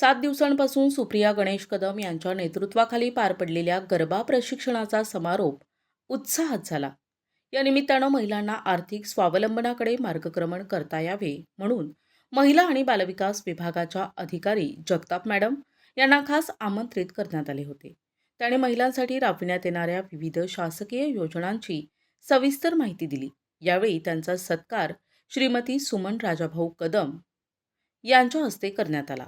सात दिवसांपासून सुप्रिया गणेश कदम यांच्या नेतृत्वाखाली पार पडलेल्या गरबा प्रशिक्षणाचा समारोप उत्साहात झाला. या निमित्तानं महिलांना आर्थिक स्वावलंबनाकडे मार्गक्रमण करता यावे म्हणून महिला आणि बालविकास विभागाच्या अधिकारी जगताप मॅडम यांना खास आमंत्रित करण्यात आले होते. त्याने महिलांसाठी राबविण्यात येणाऱ्या विविध शासकीय योजनांची सविस्तर माहिती दिली. यावेळी त्यांचा सत्कार श्रीमती सुमन राजाभाऊ कदम यांच्या हस्ते करण्यात आला.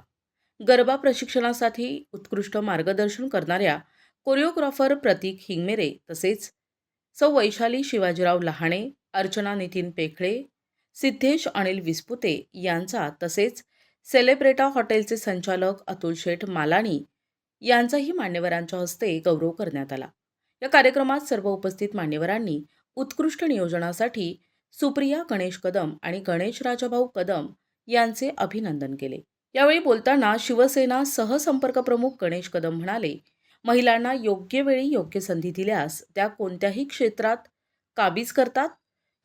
गरबा प्रशिक्षणासाठी उत्कृष्ट मार्गदर्शन करणाऱ्या कोरिओग्राफर प्रतीक हिंगमेरे तसेच सौ वैशाली शिवाजीराव लहाणे अर्चना नितीन पेखळे सिद्धेश अनिल विस्पुते यांचा तसेच सेलेब्रेटा हॉटेलचे संचालक अतुल शेठ मालानी यांचाही मान्यवरांच्या हस्ते गौरव करण्यात आला. या कार्यक्रमात सर्व उपस्थित मान्यवरांनी उत्कृष्ट नियोजनासाठी सुप्रिया गणेश कदम आणि गणेश राजाभाऊ कदम यांचे अभिनंदन केले. यावेळी बोलताना शिवसेना सहसंपर्क प्रमुख गणेश कदम म्हणाले महिलांना योग्य वेळी योग्य संधी दिल्यास त्या कोणत्याही क्षेत्रात काबीज करतात?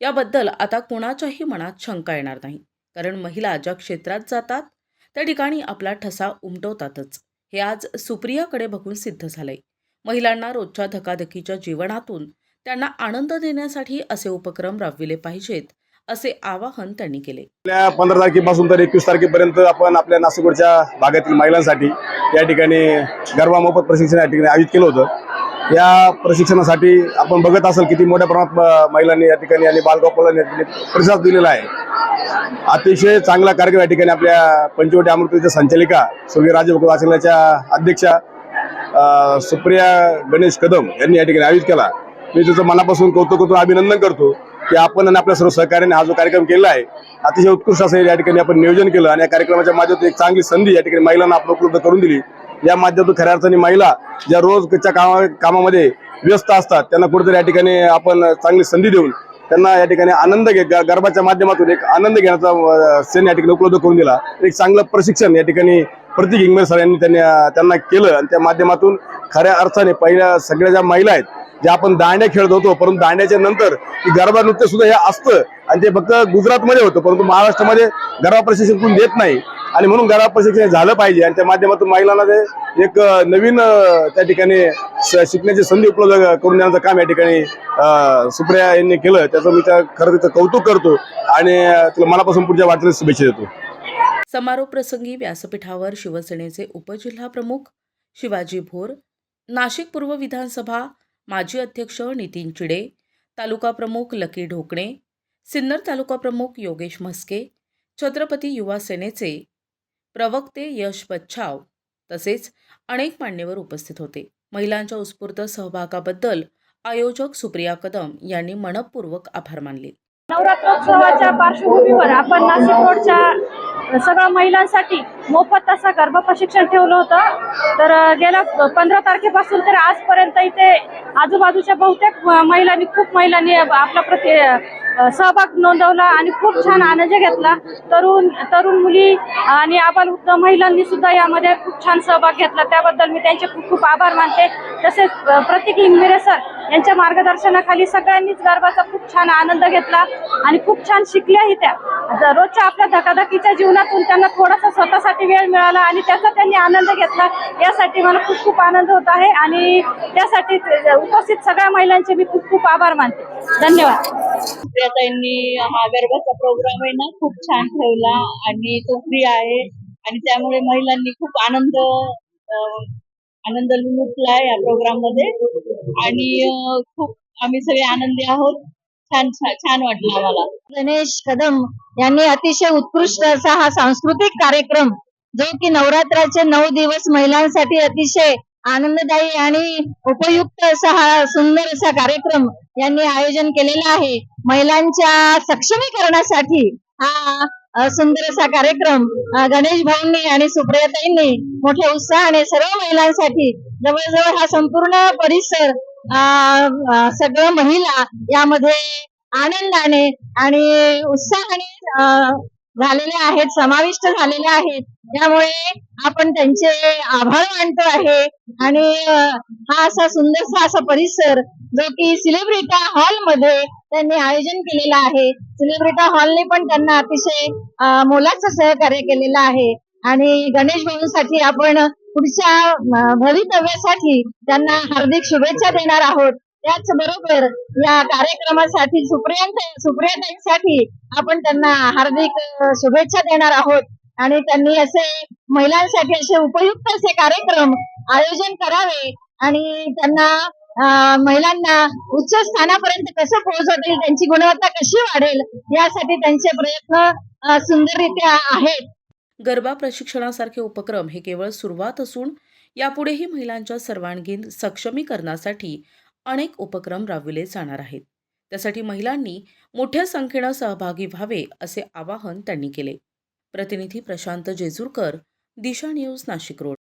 याबद्दल आता कोणाच्याही मनात शंका येणार नाही. कारण महिला ज्या क्षेत्रात जातात त्या ठिकाणी आपला ठसा उमटवतातच. हे आज सुप्रियाकडे बघून सिद्ध झालंय. महिलांना रोजच्या धकाधकीच्या जीवनातून त्यांना आनंद देण्यासाठी असे उपक्रम राबविले पाहिजेत असे आवाहन त्यांनी केले. आपल्या पंधरा तारखेपासून तर एकवीस तारखेपर्यंत आपण आपल्या नाशिकवरच्या भागातील महिलांसाठी या ठिकाणी गरबा मोफत प्रशिक्षण या ठिकाणी आयोजित केलं होतं. या प्रशिक्षणासाठी आपण बघत असाल किती मोठ्या प्रमाणात महिलांनी या ठिकाणी आणि बालगोपालांनी या ठिकाणी प्रतिसाद दिलेला आहे. अतिशय चांगला कार्यक्रम या ठिकाणी आपल्या पंचवटी अमृतीच्या संचालिका स्वर्गीय राजे वाचनाच्या अध्यक्षा सुप्रिया गणेश कदम यांनी या ठिकाणी आयोजित केला. मी तुझं मनापासून कौतुक करतो अभिनंदन करतो. की आपण आणि आपल्या सर्व सहकार्याने हा जो कार्यक्रम केला आहे अतिशय उत्कृष्ट असं या ठिकाणी आपण नियोजन केलं आणि या कार्यक्रमाच्या माध्यमातून एक चांगली संधी या ठिकाणी महिलांना आपण उपलब्ध करून दिली. या माध्यमातून खऱ्या अर्थाने महिला ज्या रोजच्या कामा कामामध्ये व्यस्त असतात त्यांना कुठेतरी या ठिकाणी आपण चांगली संधी देऊन त्यांना या ठिकाणी आनंद घे गर्भाच्या माध्यमातून एक आनंद घेण्याचा अ, क्षण या ठिकाणी उपलब्ध करून दिला. एक चांगलं प्रशिक्षण या ठिकाणी प्रतीक इंगमेर सर यांनी त्यांनी त्यांना केलं आणि त्या माध्यमातून खऱ्या अर्थाने पहिल्या सगळ्या ज्या महिला आहेत ज्या आपण दांड्या खेळत होतो परंतु दांड्याच्या नंतर गरबा नृत्य सुद्धा हे असतं आणि ते फक्त गुजरातमध्ये होतं परंतु महाराष्ट्रामध्ये गरबा प्रशिक्षण कोण देत नाही. आणि म्हणून गरबा प्रशिक्षण झालं पाहिजे आणि त्या माध्यमातून महिलांना ते एक नवीन त्या ठिकाणी शिकण्याची संधी उपलब्ध करून देण्याचं काम या ठिकाणी सुप्रिया यांनी केलं. त्याचं मी त्या खरं तिचं कौतुक करतो आणि तुला मनापासून पुढच्या वाटेला शुभेच्छा देतो. समारोप प्रसंगी व्यासपीठावर शिवसेनेचे उपजिल्हा प्रमुख शिवाजी भोर नाशिक पूर्व विधानसभा माजी अध्यक्ष नितीन चिडे तालुका प्रमुख लकी ढोकणे सिन्नर तालुका प्रमुख योगेश म्हस्के छत्रपती युवा सेनेचे प्रवक्ते यश बच्छाव तसेच अनेक मान्यवर उपस्थित होते. महिलांच्या उत्स्फूर्त सहभागाबद्दल आयोजक सुप्रिया कदम यांनी मनपूर्वक आभार मानले. नवरात्रोत्सवाच्या पार्श्वभूमीवर आपण नाशिक रोडच्या सगळ्या महिलांसाठी मोफत असा गरबा प्रशिक्षण ठेवलं होतं. तर गेल्या पंधरा तारखेपासून तर आजपर्यंत इथे आजूबाजूच्या बहुतेक महिलांनी खूप महिलांनी आपला प्रति सहभाग नोंदवला आणि खूप छान आनंद घेतला. तरुण तरुण मुली आणि आबालवृद्ध महिलांनी सुद्धा यामध्ये खूप छान सहभाग घेतला. त्याबद्दल मी त्यांचे खूप खूप आभार मानते. तसेच प्रतीक इंगमिरे सर यांच्या मार्गदर्शनाखाली सगळ्यांनीच गरबाचा खूप छान आनंद घेतला आणि खूप छान शिकल्याही त्या. रोजच्या आपल्या धकाधकीच्या जीवनातून त्यांना थोडासा स्वतःसाठी वेळ मिळाला आणि त्याचा त्यांनी आनंद घेतला. यासाठी मला खूप खूप आनंद होत आहे आणि त्यासाठी उपस्थित सगळ्या महिलांचे मी खूप खूप आभार मानते. धन्यवाद. त्यांनी हा गरबाचा प्रोग्राम आहे ना खूप छान ठेवला आणि तो फ्री आहे. आणि त्यामुळे महिलांनी खूप आनंद आनंद लुटला या प्रोग्राममध्ये. आणि खूप आम्ही सगळे आनंदी आहोत. छान छान छान वाटलं आम्हाला. गणेश कदम यांनी अतिशय उत्कृष्ट असा हा सांस्कृतिक कार्यक्रम जो की नवरात्राचे नऊ दिवस महिलांसाठी अतिशय आनंददायी आणि उपयुक्त असा हा सुंदर असा कार्यक्रम यांनी आयोजन केलेला आहे. महिलांच्या सक्षमीकरणासाठी हा सुंदर असा कार्यक्रम गणेश भाऊंनी आणि सुप्रियाताईंनी मोठ्या उत्साहाने सर्व महिलांसाठी जवळजवळ हा संपूर्ण परिसर सगळं महिला यामध्ये आनंदाने आणि उत्साहाने झालेले आहेत समाविष्ट झालेले आहेत. त्यामुळे आपण त्यांचे आभार मानतो आहे. आणि हा असा सुंदरसा असा परिसर जो की सिलेब्रिटा हॉलमध्ये त्यांनी आयोजन केलेलं आहे. सिलेब्रिटा हॉलने पण त्यांना अतिशय मोलाचं सहकार्य केलेलं आहे. आणि गणेश भाऊंसाठी आपण पुढच्या भवितव्यासाठी त्यांना हार्दिक शुभेच्छा देणार आहोत. त्याचबरोबर या कार्यक्रमासाठी सुप्रिया सुप्रियाताईंसाठी आपण त्यांना हार्दिक शुभेच्छा देणार आहोत. आणि त्यांनी असे महिलांसाठी असे उपयुक्त असे कार्यक्रम आयोजन करावे आणि त्यांना महिलांना उच्च स्थानापर्यंत कसं पोहोचवता येईल त्यांची गुणवत्ता कशी वाढेल यासाठी त्यांचे प्रयत्न सुंदररित्या आहेत. गरबा प्रशिक्षणासारखे उपक्रम हे केवळ सुरुवात असून यापुढेही महिलांच्या सर्वांगीण सक्षमीकरणासाठी अनेक उपक्रम राबविले जाणार आहेत. त्यासाठी महिलांनी मोठ्या संख्येनं सहभागी व्हावे असे आवाहन त्यांनी केले. प्रतिनिधी प्रशांत जेजूरकर दिशा न्यूज नाशिक रोड.